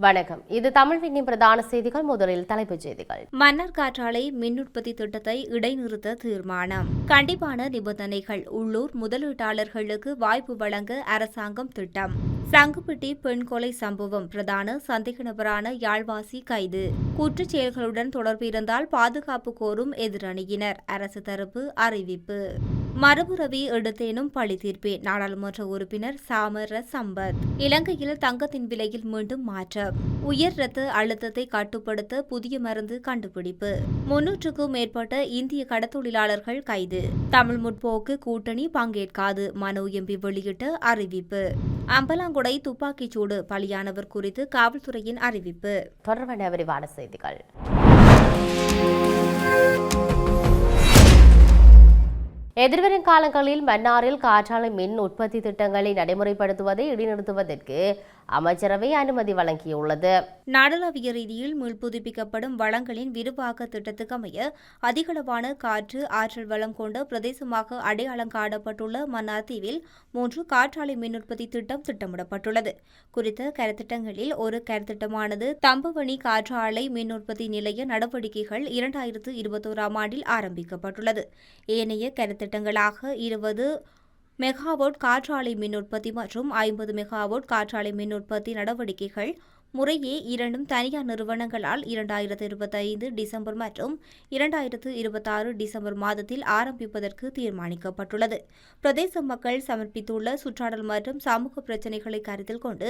வணக்கம். இது தமிழ் விண்ணின் பிரதான செய்திகள். முதலில் தலைப்புச் செய்திகள். மன்னர் காற்றாலை மின் உற்பத்தி திட்டத்தை இடைநிறுத்த தீர்மானம். கண்டிப்பான நிபந்தனைகள். உள்ளூர் முதலீட்டாளர்களுக்கு வாய்ப்பு வழங்க அரசாங்கம் திட்டம். சங்குப்பட்டி பெண் கொலை சம்பவம் பிரதான சந்தேக நபரான யாழ்வாசி கைது. குற்றச் செயல்களுடன் தொடர்பு இருந்தால் பாதுகாப்பு கோரும் எதிரணியினர். அரசு தரப்பு அறிவிப்பு. மரபுரவி எடுத்தேனும் பழி தீர்ப்பே நாடாளுமன்ற உறுப்பினர் சாமர சம்பத் இலங்கையில் தங்கத்தின் விலையில் மீண்டும் மாற்றம். உயர் ரத்த அழுத்தத்தை கட்டுப்படுத்த புதிய மருந்து கண்டுபிடிப்பு. முன்னூற்றுக்கும் மேற்பட்ட இந்திய கடத்தொழிலாளர்கள் கைது. தமிழ் முற்போக்கு கூட்டணி பங்கேற்காது மனோ எம்பி வெளியிட்ட அறிவிப்பு. அம்பலம் துப்பாக்கிச் சூடு பலியானவர் குறித்து காவல்துறையின் அறிவிப்பு. தொடர்பான விரிவான செய்திகள். எதிர்வரும் காலங்களில் மன்னாரில் காற்றாலை மின் உற்பத்தி திட்டங்களை நடைமுறைப்படுத்துவதை இடைநிறுத்துவதற்கு அமைச்சரவை அனுமதி வழங்கியுள்ளது. நாடளாவிய ரீதியில் மீள்புதுப்பிக்கப்படும் வளங்களின் விரிவாக்க திட்டத்துக்கு அமைய அதிகளவான காற்று ஆற்றல் வளம் கொண்ட பிரதேசமாக அடையாளம் காணப்பட்டுள்ள மன்னார் தீவில் மூன்று காற்றாலை மின் உற்பத்தி திட்டம் திட்டமிடப்பட்டுள்ளது. குறித்த கருத்திட்டங்களில் ஒரு கருத்திட்டமானது தம்பவணி காற்றாலை மின் உற்பத்தி நிலைய நடவடிக்கைகள் இரண்டாயிரத்து இருபத்தோராம் ஆண்டில் ஆரம்பிக்கப்பட்டுள்ளது. ஏனைய கருத்திட்டங்களாக இருபது மெகாவோட் காற்றாலை மின் உற்பத்தி மற்றும் ஐம்பது மெகாவோட் காற்றாலை மின் உற்பத்தி நடவடிக்கைகள் முறையே இரண்டும் தனியார் நிறுவனங்களால் இரண்டாயிரத்து இருபத்தைந்து டிசம்பர் மற்றும் இரண்டாயிரத்து இருபத்தாறு டிசம்பர் மாதத்தில் ஆரம்பிப்பதற்கு தீர்மானிக்கப்பட்டுள்ளது. பிரதேச மக்கள் சமர்ப்பித்துள்ள சுற்றாடல் மற்றும் சமூக பிரச்சினைகளை கருத்தில் கொண்டு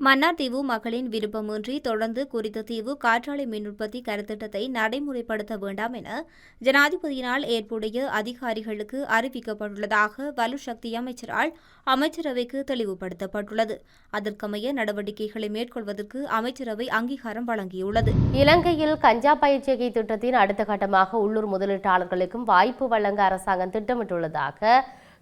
மன்னார் தீவு மக்களின் விருப்பமின்றி தொடர்ந்து குறித்த தீவு காற்றாலை மின் உற்பத்தி கருத்திட்டத்தை நடைமுறைப்படுத்த வேண்டாம் என ஜனாதிபதியினால் ஏற்புடைய அதிகாரிகளுக்கு அறிவிக்கப்பட்டுள்ளதாக வலுசக்தி அமைச்சரால் அமைச்சரவைக்கு தெளிவுபடுத்தப்பட்டுள்ளது. அதற்கமைய நடவடிக்கைகளை மேற்கொள்வதற்கு அமைச்சரவை அங்கீகாரம் வழங்கியுள்ளது. இலங்கையில் கஞ்சா பயிற்சிகை திட்டத்தின் அடுத்த கட்டமாக உள்ளூர் முதலீட்டாளர்களுக்கும் வாய்ப்பு வழங்க அரசாங்கம் திட்டமிட்டுள்ளதாக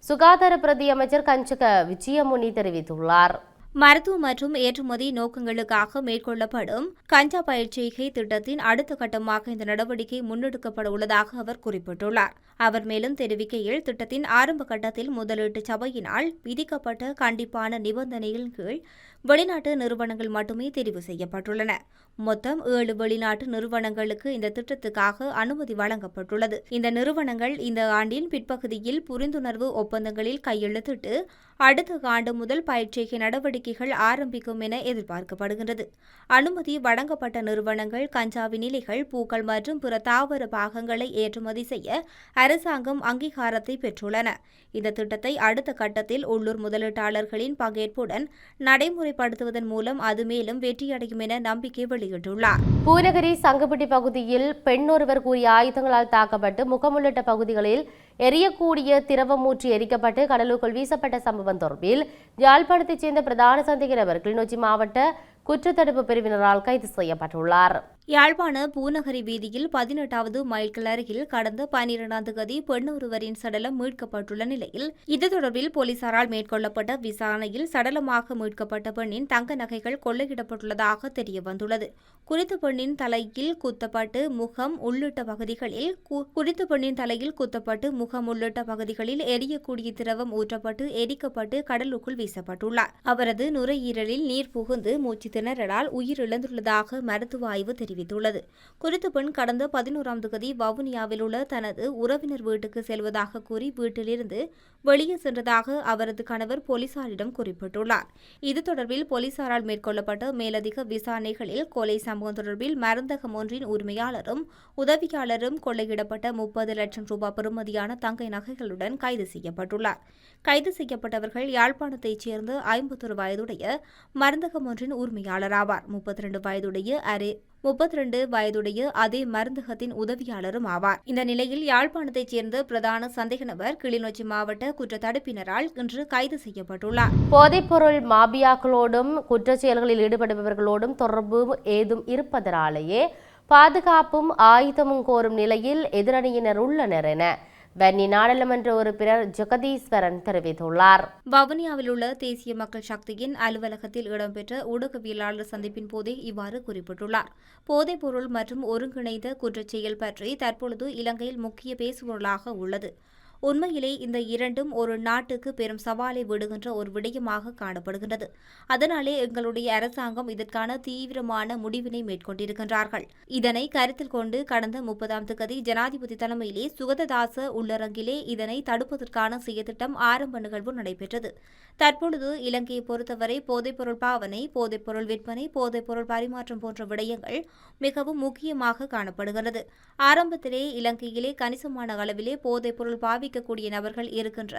சுகாதார பிரதி அமைச்சர் கஞ்சக விஜயமுனி தெரிவித்துள்ளார். மருத்துவ மற்றும் ஏற்றுமதி நோக்கங்களுக்காக மேற்கொள்ளப்படும் கஞ்சா பயிற்சிகை திட்டத்தின் அடுத்த கட்டமாக இந்த நடவடிக்கை முன்னெடுக்கப்பட உள்ளதாக அவர் குறிப்பிட்டுள்ளார். அவர் மேலும் தெரிவிக்கையில் திட்டத்தின் ஆரம்ப கட்டத்தில் முதலீட்டு சபையினால் விதிக்கப்பட்ட கண்டிப்பான நிபந்தனையின் கீழ் வெளிநாட்டு நிறுவனங்கள் மட்டுமே தெரிவு செய்யப்பட்டுள்ளன. மொத்தம் ஏழு வெளிநாட்டு நிறுவனங்களுக்கு இந்த திட்டத்துக்காக அனுமதி வழங்கப்பட்டுள்ளது. இந்த நிறுவனங்கள் இந்த ஆண்டின் பிற்பகுதியில் புரிந்துணர்வு ஒப்பந்தங்களில் கையெழுத்திட்டு அடுத்த ஆண்டு முதல் பயிற்சிகை நடவடிக்கைகள் ஆரம்பிக்கும் என எதிர்பார்க்கப்படுகின்றது. அனுமதி வழங்கப்பட்ட நிறுவனங்கள் கஞ்சாவின் நிலைகள் பூக்கள் மற்றும் பிற தாவர பாகங்களை ஏற்றுமதி செய்ய அரசாங்கம் அங்கீகாரத்தை பெற்றுள்ளன. இந்த திட்டத்தை அடுத்த கட்டத்தில் உள்ளூர் முதலீட்டாளர்களின் பங்கேற்புடன் நடைமுறைப்படுத்துவதன் மூலம் அது மேலும் வெற்றியடையும் என நம்பிக்கை வெளியிட்டுள்ளார். பூநகரி சங்கப்பட்டி பகுதியில் பெண் ஒருவர் கூறிய ஆயுதங்களால் தாக்கப்பட்டு முகம் உள்ளிட்ட பகுதிகளில் எரியக்கூடிய திரவம் ஊற்றி எரிக்கப்பட்டு கடலுக்குள் வீசப்பட்ட சம்பவம் தொடர்பில் யாழ்ப்பாணத்தைச் சேர்ந்த பிரதான சந்தேக நபர் கிளிநொச்சி மாவட்ட குற்றத்தடுப்பு பிரிவினரால் கைது செய்யப்பட்டுள்ளார். யாழ்ப்பாண பூநகரி வீதியில் பதினெட்டாவது மைல்கள் அருகில் கடந்த பனிரெண்டாம் தேதி பெண் ஒருவரின் சடலம் மீட்கப்பட்டுள்ள நிலையில் இது தொடர்பில் போலீசாரால் மேற்கொள்ளப்பட்ட விசாரணையில் சடலமாக மீட்கப்பட்ட பெண்ணின் தங்க நகைகள் கொள்ளையிடப்பட்டுள்ளதாக தெரியவந்துள்ளது. குறித்த பெண்ணின் தலையில் குத்தப்பட்டு முகம் உள்ளிட்ட பகுதிகளில் கு- குறித்த பெண்ணின் தலையில் குத்தப்பட்டு முகம் உள்ளிட்ட பகுதிகளில் எரியக்கூடிய திரவம் ஊற்றப்பட்டு எரிக்கப்பட்டு கடலுக்குள் வீசப்பட்டுள்ளார். அவரது நுரையீரலில் நீர் புகுந்து மூச்சு திணறலால் உயிரிழந்துள்ளதாக மருத்துவ ஆய்வு தெரிவித்துள்ளது. குறித்த பெண் கடந்த பதினோராம் தேதி வவுனியாவில் உள்ள தனது உறவினர் வீட்டுக்கு செல்வதாக கூறி வீட்டிலிருந்து வெளியே சென்றதாக அவரது கணவர் போலீசாரிடம் குறிப்பிட்டுள்ளார். இது தொடர்பில் போலீசாரால் மேற்கொள்ளப்பட்ட மேலதிக விசாரணைகளில் கொலை சம்பவம் தொடர்பில் மருந்தகம் ஒன்றின் உரிமையாளரும் உதவியாளரும் கொள்ளையிடப்பட்ட முப்பது லட்சம் ரூபாய் பெறுமதியான தங்க நகைகளுடன் கைது செய்யப்பட்டுள்ளார். கைது செய்யப்பட்டவர்கள் யாழ்ப்பாணத்தைச் சேர்ந்த ஐம்பத்தொரு வயதுடைய மருந்தகம் ஒன்றின் உரிமையாளர் ஆவார் முப்பத்தி ரெண்டு வயதுடைய அரே முப்பத்தி ரெண்டு வயதுடைய அதே மருந்தகத்தின் உதவியாளரும் ஆவார். இந்த நிலையில் யாழ்ப்பாணத்தைச் சேர்ந்த பிரதான சந்தேக நபர் கிளிநொச்சி மாவட்ட குற்றத்தடுப்பினரால் இன்று கைது செய்யப்பட்டுள்ளார். போதைப்பொருள் மாபியாக்களோடும் குற்றச் செயல்களில் ஈடுபடுபவர்களோடும் தொடர்பு ஏதும் இருப்பதனாலேயே பாதுகாப்பும் ஆயுதமும் கோரும் நிலையில் எதிரணியினர் உள்ளனர் என பென்னி நாடாளுமன்ற உறுப்பினர் ஜெகதீஸ்வரன் தெரிவித்துள்ளார். வவுனியாவில் உள்ள தேசிய மக்கள் சக்தியின் அலுவலகத்தில் இடம்பெற்ற ஊடகவியலாளர் சந்திப்பின் போதே இவ்வாறு குறிப்பிட்டுள்ளார். போதைப்பொருள் மற்றும் ஒருங்கிணைந்த குற்றச்செயல் பற்றி தற்பொழுது இலங்கையில் முக்கிய பேசுபொருளாக உள்ளது. உண்மையிலே இந்த இரண்டும் ஒரு நாட்டுக்கு பெரும் சவாலை விடுகின்ற ஒரு விடயமாக காணப்படுகின்றது. அதனாலே எங்களுடைய அரசாங்கம் இதற்கான தீவிரமான முடிவினை மேற்கொண்டிருக்கின்றார்கள். இதனை கருத்தில் கொண்டு கடந்த முப்பதாம் தேதி ஜனாதிபதி தலைமையிலே சுகததாச உள்ளரங்கிலே இதனை தடுப்பதற்கான செயற்திட்டம் ஆரம்ப நிகழ்வு நடைபெற்றது. தற்பொழுது இலங்கையை பொறுத்தவரை போதைப்பொருள் பாவனை போதைப்பொருள் விற்பனை போதைப்பொருள் பரிமாற்றம் போன்ற விடயங்கள் மிகவும் முக்கியமாக காணப்படுகிறது ஆரம்பத்திலே இலங்கையிலே கணிசமான அளவிலே போதைப்பொருள் பாவி பாவிக்கக்கூடிய நபர்கள் இருக்கின்ற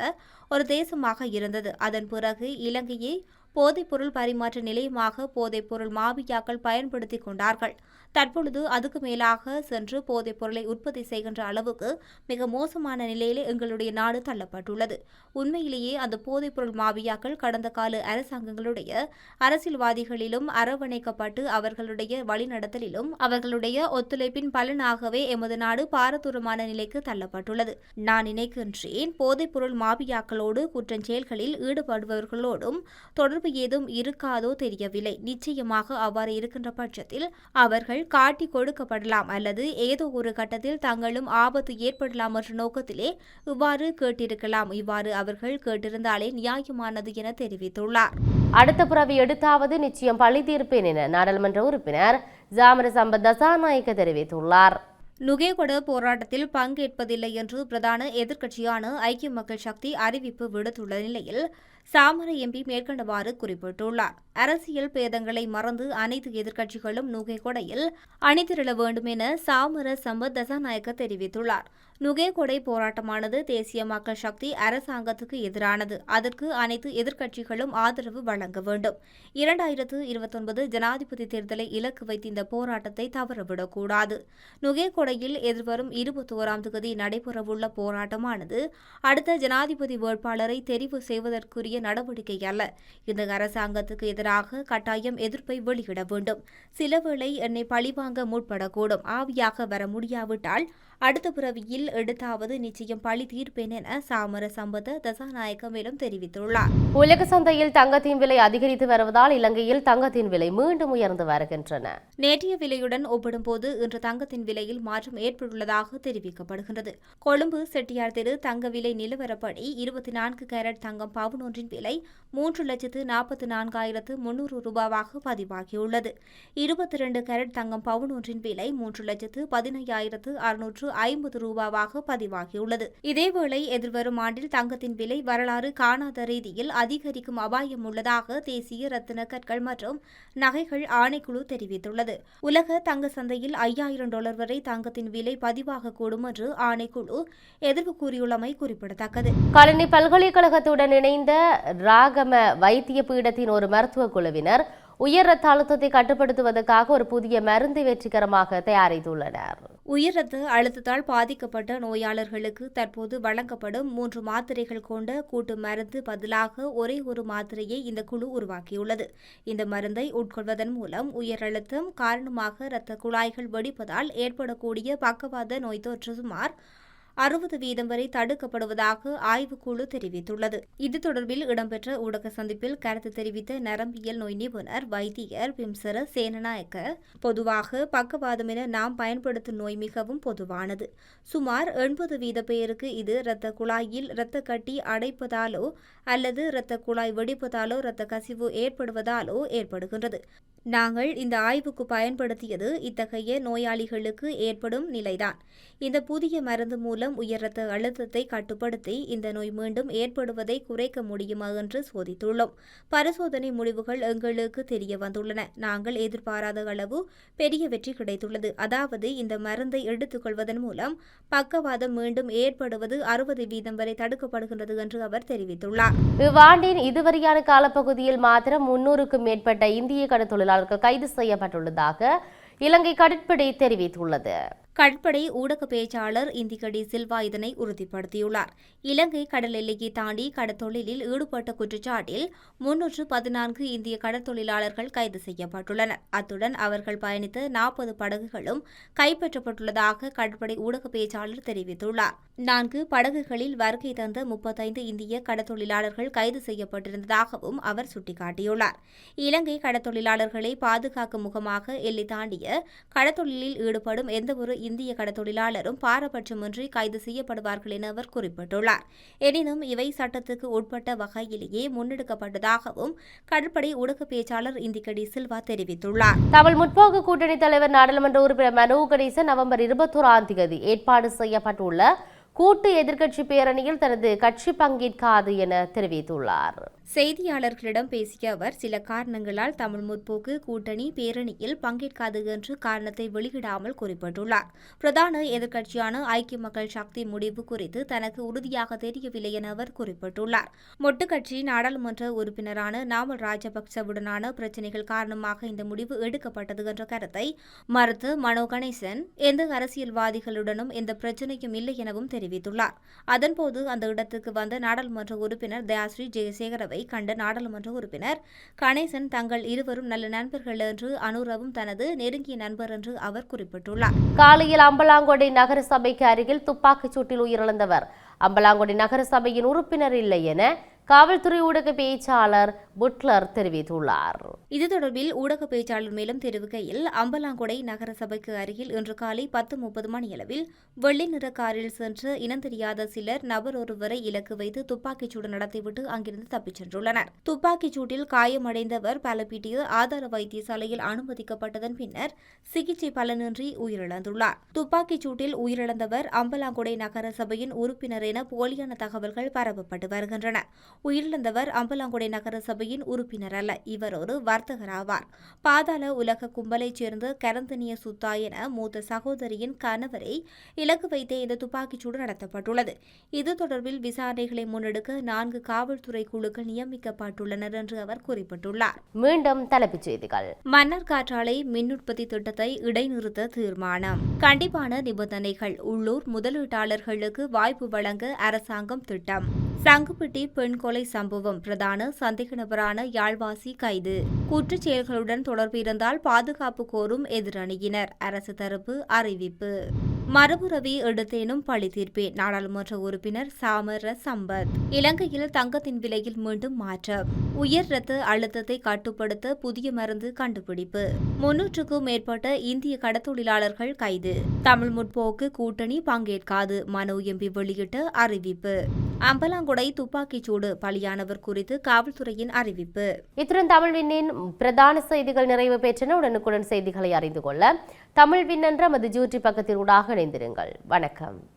ஒரு தேசமாக இருந்தது. அதன் பிறகு இலங்கையை போதைப்பொருள் பரிமாற்ற நிலையமாக போதைப்பொருள் மாபியாக்கள் பயன்படுத்திக் கொண்டார்கள். தற்பொழுது அதுக்கு மேலாக சென்று போதைப் பொருளை உற்பத்தி செய்கின்ற அளவுக்கு மிக மோசமான நிலையிலே எங்களுடைய நாடு தள்ளப்பட்டுள்ளது. உண்மையிலேயே அந்த போதைப்பொருள் மாபியாக்கள் கடந்த கால அரசாங்கங்களுடைய அரசியல்வாதிகளிலும் அரவணைக்கப்பட்டு அவர்களுடைய வழிநடத்தலிலும் அவர்களுடைய ஒத்துழைப்பின் பலனாகவே எமது நாடு பாரதூரமான நிலைக்கு தள்ளப்பட்டுள்ளது. நான் நினைக்கின்றேன் போதைப்பொருள் மாபியாக்களோடு குற்றஞ்செயல்களில் ஈடுபடுபவர்களோடும் தொடர்பு ஏதும் இருக்காதோ தெரியவில்லை. நிச்சயமாக அவ்வாறு இருக்கின்ற பட்சத்தில் அவர்கள் காட்டி கொடுக்கப்படலாம் அல்லது ஏதோ ஒரு கட்டத்தில் தங்களும் ஆபத்து ஏற்படலாம் என்ற நோக்கத்திலே இவ்வாறு கேட்டிருக்கலாம். இவ்வாறு அவர்கள் கேட்டிருந்தாலே நியாயமானது என தெரிவித்துள்ளார். அடுத்த புறவி எடுத்தாவது நிச்சயம் பழி தீர்ப்பேன் என நாடாளுமன்ற உறுப்பினர் ஜாமர சம்பத் தசாநாயக்க தெரிவித்துள்ளார். நுகேகொட போராட்டத்தில் பங்கேற்பதில்லை என்று பிரதான எதிர்க்கட்சியான ஐக்கிய மக்கள் சக்தி அறிவிப்பு விடுத்துள்ள நிலையில் சாமர எம்பி மேற்கண்டவாறு குறிப்பிட்டுள்ளார். அரசியல் பேதங்களை மறந்து அனைத்து எதிர்க்கட்சிகளும் நுகைகொடையில் அணிதிரள வேண்டும் என சாமர சம்பத் தசாநாயக்க தெரிவித்துள்ளார். நுகேகொடை போராட்டமானது தேசிய மக்கள் சக்தி அரசாங்கத்துக்கு எதிரானது. அதற்கு அனைத்து எதிர்க்கட்சிகளும் ஆதரவு வழங்க வேண்டும். இரண்டாயிரத்து இருபத்தொன்பது ஜனாதிபதி தேர்தலை இலக்கு வைத்து இந்த போராட்டத்தை தவறவிடக்கூடாது. நுகைகொடையில் எதிர்வரும் இருபத்தோராம் தேதி நடைபெறவுள்ள போராட்டமானது அடுத்த ஜனாதிபதி வேட்பாளரை தெரிவு செய்வதற்குரிய நடவடிக்கை அல்ல. இந்த அரசாங்கத்துக்கு எதிராக கட்டாயம் எதிர்ப்பை வெளியிட வேண்டும். சிலவேளை என்னை பழிவாங்க முற்படக்கூடும். ஆவியாக வர முடியாவிட்டால் அடுத்த பிறவியில் எடுத்தாவது நிச்சயம் பழி தீர்ப்பேன் என சாமர சம்பத தசாநாயக்க மேலும் தெரிவித்துள்ளார். உலக சந்தையில் தங்கத்தின் விலை அதிகரித்து வருவதால் இலங்கையில் தங்கத்தின் விலை மீண்டும் உயர்ந்து வருகின்றன. நேற்றைய விலையுடன் ஒப்பிடும்போது இன்று தங்கத்தின் விலையில் மாற்றம் ஏற்பட்டுள்ளதாக தெரிவிக்கப்படுகின்றது. கொழும்பு செட்டியார் தெரு தங்க விலை நிலவரப்படி இருபத்தி நான்கு கேரட் தங்கம் பவுன் ஒன்றின் விலை மூன்று லட்சத்து நாற்பத்தி நான்காயிரத்து முன்னூறு ரூபாவாக பதிவாகியுள்ளது. இருபத்தி இரண்டு கேரட் தங்கம் பவுன் ஒன்றின் விலை மூன்று லட்சத்து பதினையாயிரத்து அறுநூற்று ஐம்பது ரூபாவாக பதிவாகியுள்ளது. இதேவேளை எதிர்வரும் ஆண்டில் தங்கத்தின் விலை வரலாறு காணாத ரீதியில் அதிகரிக்கும் அபாயம் உள்ளதாக தேசிய ரத்தின கற்கள் மற்றும் நகைகள் ஆணைக்குழு தெரிவித்துள்ளது. உலக தங்க சந்தையில் ஐயாயிரம் டாலர் வரை தங்கத்தின் விலை பதிவாகக்கூடும் என்று ஆணைக்குழு எதிர்ப்பு கூறியுள்ளமை குறிப்பிடத்தக்கது. கலனி பல்கலைக்கழகத்துடன் இணைந்த ராகம வைத்திய பீடத்தின் ஒரு மருத்துவ குழுவினர் உயர் ரத்த அழுத்தத்தை கட்டுப்படுத்துவதற்காக ஒரு புதிய மருந்தை வெற்றிகரமாக தயாரித்துள்ளனர். உயர் ரத்த அழுத்தத்தால் பாதிக்கப்பட்ட நோயாளர்களுக்கு தற்போது வழங்கப்படும் மூன்று மாத்திரைகள் கொண்ட கூட்டு மருந்து பதிலாக ஒரே ஒரு மாத்திரையை இந்த குழு உருவாக்கியுள்ளது. இந்த மருந்தை உட்கொள்வதன் மூலம் உயர் அழுத்தம் காரணமாக இரத்த குழாய்கள் வெடிப்பதால் ஏற்படக்கூடிய பக்கவாத நோய் தொற்று சுமார் அறுபது வீதம் வரை தடுக்கப்படுவதாக ஆய்வுக்குழு தெரிவித்துள்ளது. இது தொடர்பில் இடம்பெற்ற ஊடக சந்திப்பில் கருத்து தெரிவித்த நரம்பியல் நோய் நிபுணர் வைத்தியர் பிம்சர சேனநாயக்க பொதுவாக பக்கவாதம் என நாம் பயன்படுத்தும் நோய் மிகவும் பொதுவானது. சுமார் எண்பது வீத பேருக்கு இது இரத்த குழாயில் இரத்த கட்டி அடைப்பதாலோ அல்லது இரத்த குழாய் வெடிப்பதாலோ இரத்த கசிவு ஏற்படுவதாலோ ஏற்படுகின்றது. நாங்கள் இந்த ஆய்வுக்கு பயன்படுத்தியது இத்தகைய நோயாளிகளுக்கு ஏற்படும் நிலைதான். இந்த புதிய மருந்து மூலம் உயர் ரத்த அழுத்தத்தை கட்டுப்படுத்தி இந்த நோய் மீண்டும் ஏற்படுவதை குறைக்க முடியுமா என்று சோதித்துள்ளோம். பரிசோதனை முடிவுகள் எங்களுக்கு தெரிய வந்துள்ளன. நாங்கள் எதிர்பாராத அளவு பெரிய வெற்றி கிடைத்துள்ளது. அதாவது இந்த மருந்தை எடுத்துக்கொள்வதன் மூலம் பக்கவாதம் மீண்டும் ஏற்படுவது அறுபது வீதம் வரை தடுக்கப்படுகின்றது என்று அவர் தெரிவித்துள்ளார். இவ்வாண்டின் இதுவரையான காலப்பகுதியில் மாத்திரம் முன்னூறுக்கும் மேற்பட்ட இந்திய தொழிலாளர்கள் கைது செய்யப்பட்டுள்ளதாக இலங்கை கடற்படை தெரிவித்துள்ளது. கடற்படை ஊடக பேச்சாளர் இந்திகடி சில்வா இதனை உறுதிப்படுத்தியுள்ளார். இலங்கை கடல் எல்லையை தாண்டி கடற்தொழிலில் ஈடுபட்ட குற்றச்சாட்டில் முன்னூற்று பதினான்கு இந்திய கடற்தொழிலாளர்கள் கைது செய்யப்பட்டுள்ளனர். அத்துடன் அவர்கள் பயணித்த நாற்பது படகுகளும் கைப்பற்றப்பட்டுள்ளதாக கடற்படை ஊடக பேச்சாளர் தெரிவித்துள்ளார். நான்கு படகுகளில் வருகை தந்த முப்பத்தைந்து இந்திய கடற்தொழிலாளர்கள் கைது செய்யப்பட்டிருந்ததாகவும் அவர் சுட்டிக்காட்டியுள்ளார். இலங்கை கடற்தொழிலாளர்களை பாதுகாக்கும் முகமாக எல்லை தாண்டிய கடற்தொழிலில் ஈடுபடும் எந்தவொரு இந்திய கடத்தொழிலாளரும் பாரபட்சமின்றி கைது செய்யப்படுவார்கள் என அவர் குறிப்பிட்டுள்ளார். எனினும் இவை சட்டத்துக்கு உட்பட்ட வகையிலேயே முன்னெடுக்கப்பட்டதாகவும் கடற்படை ஊடக பேச்சாளர் இந்திகடி சில்வா தெரிவித்துள்ளார். தமிழ் முற்போக்கு கூட்டணி தலைவர் நாடாளுமன்ற உறுப்பினர் மனோ கணேசன் நவம்பர் இருபத்தோராம் தேதி ஏற்பாடு செய்யப்பட்டுள்ள கூட்டு எதிர்க்கட்சி பேரணியில் தனது கட்சி பங்கேற்காது என தெரிவித்துள்ளார். செய்தியாளர்களிடம் பேசிய அவர் சில காரணங்களால் தமிழ் முற்போக்கு கூட்டணி பேரணியில் பங்கேற்காது என்று காரணத்தை வெளியிடாமல் குறிப்பிட்டுள்ளார். பிரதான எதிர்க்கட்சியான ஐக்கிய மக்கள் சக்தி முடிவு குறித்து தனக்கு உறுதியாக தெரியவில்லை என அவர் குறிப்பிட்டுள்ளார். மொட்டு கட்சி நாடாளுமன்ற உறுப்பினரான நாமல் ராஜபக்சவுடனான பிரச்சினைகள் காரணமாக இந்த முடிவு எடுக்கப்பட்டது என்ற கருத்தை மறுத்து மனோ கணேசன் எந்த அரசியல்வாதிகளுடனும் எந்த பிரச்சனையும் இல்லை எனவும் தெரிவித்துள்ளார். அதன்போது அந்த இடத்துக்கு வந்த நாடாளுமன்ற உறுப்பினர் தயாஸ்ரீ ஜெயசேகரவை கண்ட நாடாளுமன்ற உறுப்பினர். கணேசன் தங்கள் இருவரும் நல்ல நண்பர்கள் என்று அனுரவும் தனது நெருங்கிய நண்பர் என்று அவர் குறிப்பிட்டுள்ளார். காலையில் அம்பலாங்கொடை நகர சபைக்கு அருகில் துப்பாக்கிச் சூட்டில் உயிரிழந்தவர். அம்பலாங்குடி நகரசபையின் உறுப்பினர் இல்லை என காவல்துறை ஊடக பேச்சாளர் புட்லர் தெரிவித்துள்ளார். இது தொடர்பில் ஊடக பேச்சாளர் மேலும் தெரிவிக்கையில் அம்பலாங்கொடை நகரசபைக்கு அருகில் இன்று காலை பத்து முப்பது மணியளவில் வெள்ளை நிற காரில் சென்று இனம் தெரியாத சிலர் நபர் ஒருவரை இலக்கு வைத்து துப்பாக்கிச் சூடு நடத்திவிட்டு அங்கிருந்து தப்பிச் சென்றுள்ளனர். துப்பாக்கிச் சூட்டில் காயமடைந்தவர் பலப்பீட்டிய ஆதார வைத்தியசாலையில் அனுமதிக்கப்பட்டதன் பின்னர் சிகிச்சை பலனின்றி உயிரிழந்துள்ளார். துப்பாக்கிச் சூட்டில் உயிரிழந்தவர் அம்பலாங்கொடை நகரசபையின் உறுப்பினர் என போலியான தகவல்கள் பரப்பப்பட்டு வருகின்றன. உயிரிழந்தவர் அம்பலாங்குடை நகர சபையின் உறுப்பினர் அல்ல. இவர் ஒரு வர்த்தகர் ஆவார் பாதாள உலக கும்பலைச் சேர்ந்த கரந்தனிய சுத்தா என மூத்த சகோதரியின் கணவரை இலக்கு வைத்தே இந்த துப்பாக்கிச்சூடு நடத்தப்பட்டுள்ளது. இது தொடர்பில் விசாரணைகளை முன்னெடுக்க நான்கு காவல்துறை குழுக்கள் நியமிக்கப்பட்டுள்ளனர் என்று அவர் குறிப்பிட்டுள்ளார். மீண்டும் தலைப்புச் செய்திகள். மன்னர் காற்றாலை மின் உற்பத்தி திட்டத்தை இடைநிறுத்த தீர்மானம். கண்டிப்பான நிபந்தனைகள். உள்ளூர் முதலீட்டாளர்களுக்கு வாய்ப்பு வழங்க அரசாங்கம் திட்டம். சங்குப்பட்டி பெண் கொலை சம்பவம் பிரதான சந்தேக நபரான யாழ்வாசி கைது. குற்றச் செயல்களுடன் தொடர்பு இருந்தால் பாதுகாப்பு கோரும் எதிரணியினர். அரசு தரப்பு அறிவிப்பு. மரபுரவி எடுத்தேனும் பழி தீர்ப்பே நாடாளுமன்ற உறுப்பினர் சாமர சம்பத் இலங்கையில் தங்கத்தின் விலையில் மீண்டும் மாற்றம். உயர் ரத்த அழுத்தத்தை கட்டுப்படுத்த புதிய மருந்து கண்டுபிடிப்பு. முன்னூற்றுக்கும் மேற்பட்ட இந்திய கடத்தொழிலாளர்கள் கைது. தமிழ் முற்போக்கு கூட்டணி பங்கேற்காது. மனோ எம்பி வெளியிட்ட அறிவிப்பு. அம்பலாங்குடை துப்பாக்கிச் சூடு பலியானவர் குறித்து காவல்துறையின் அறிவிப்பு. இத்துடன் தமிழ்விண்ணின் பிரதான செய்திகள் நிறைவு பெற்றன. உடனுக்குடன் செய்திகளை அறிந்து கொள்ள தமிழ்வின் என்ற மது ஜூட்டி பக்கத்தில் ஊடாக இணைந்திருங்கள். வணக்கம்.